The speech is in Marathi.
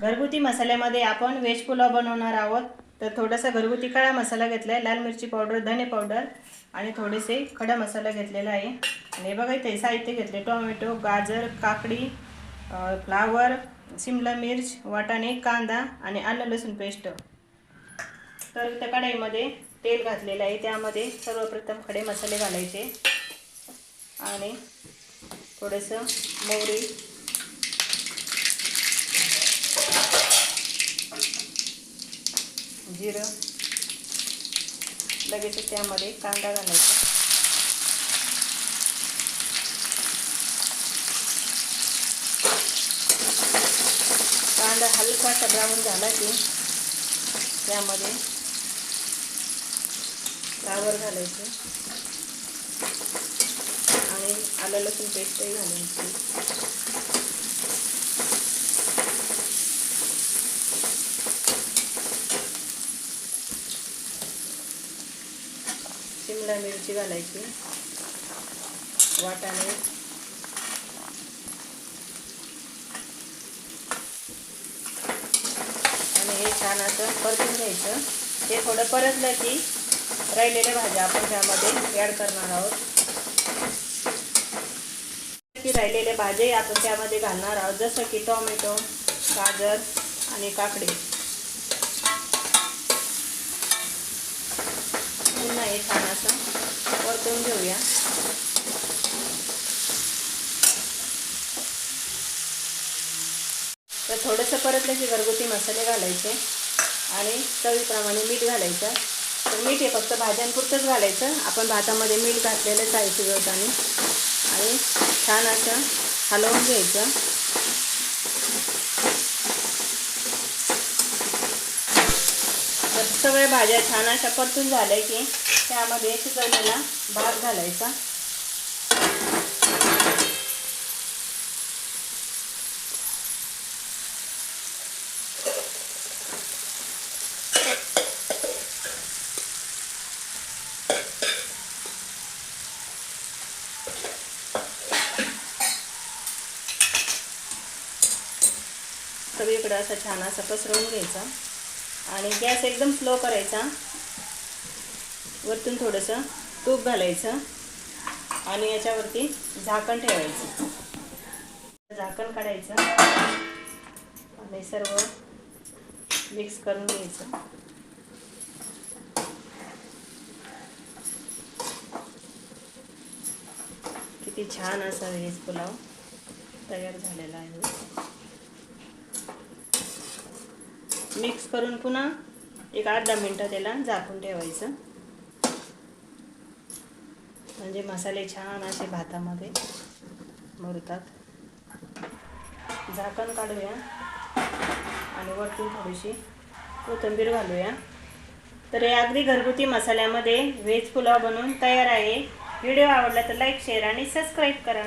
घरगुती मसाल्यामध्ये आपण व्हेज पुलाव बनवणार आहोत. तर थोडासा घरगुती काळा मसाला घेतला आहे लाल मिरची पावडर धने पावडर आणि थोडेसे खडा मसाला घेतलेला आहे. आणि बघा इथे साहित्य घेतले टोमॅटो गाजर काकडी फ्लावर शिमला मिर्च वाटाणे कांदा आणि आलं लसूण पेस्ट. तर त्या कढाईमध्ये तेल घातलेलं आहे. त्यामध्ये सर्वप्रथम खडे मसाले घालायचे. आणि थोडंसं मोहरी जिरं. लगेच त्यामध्ये कांदा घालायचा. कांदा हलकासा ब्राऊन झाला की त्यामध्ये फ्लावर घालायचं. आणि आलं लसूण पेस्टही घालायची. शिमला मिरची घालायची. वाटाणे. आणि हे छान असं परतून घ्यायचं. ते थोडं परतलं की राहिलेल्या भाज्या आपण त्यामध्ये ॲड करणार आहोत. की राहिलेल्या भाज्याही आपण त्यामध्ये घालणार आहोत. जसं की टोमॅटो गाजर आणि काकडी पुन्हा हे छान असं परतून घेऊया. तर थोडंसं परतलं की घरगुती मसाले घालायचे आणि चवीप्रमाणे मीठ घालायचं. तर मीठ हे फक्त भाज्यांपुरतंच घालायचं. आपण भातामध्ये मीठ घातलेलंच आहे शिजवताना आणि छान असं हलवून घ्यायचं तर सगळ्या भाज्या छान अशा परतून झाल्या की त्यामध्ये शिजवलेला भात घालायचा. सगळीकडे असा छान असा पसरवून घ्यायचा. आणि गॅस एकदम स्लो करायचा. वरतून थोडंसं तूप घालायचं आणि याच्यावरती झाकण ठेवायचं. झाकण काढायचं. आणि सर्व मिक्स करून घ्यायचं. किती छान असा व्हेज पुलाव तयार झालेला आहे. मिक्स करून पुन्हा एक अर्धा दहा मिनटं त्याला झाकून ठेवायचं. म्हणजे मसाले छान असे भातामध्ये मुरतात. झाकण काढूया आणि वरतून थोडीशी कोथिंबीर घालूया. तर हे अगदी घरगुती मसाल्यामध्ये व्हेज पुलाव बनवून तयार आहे. व्हिडिओ आवडला तर लाईक शेअर आणि सबस्क्राईब करा.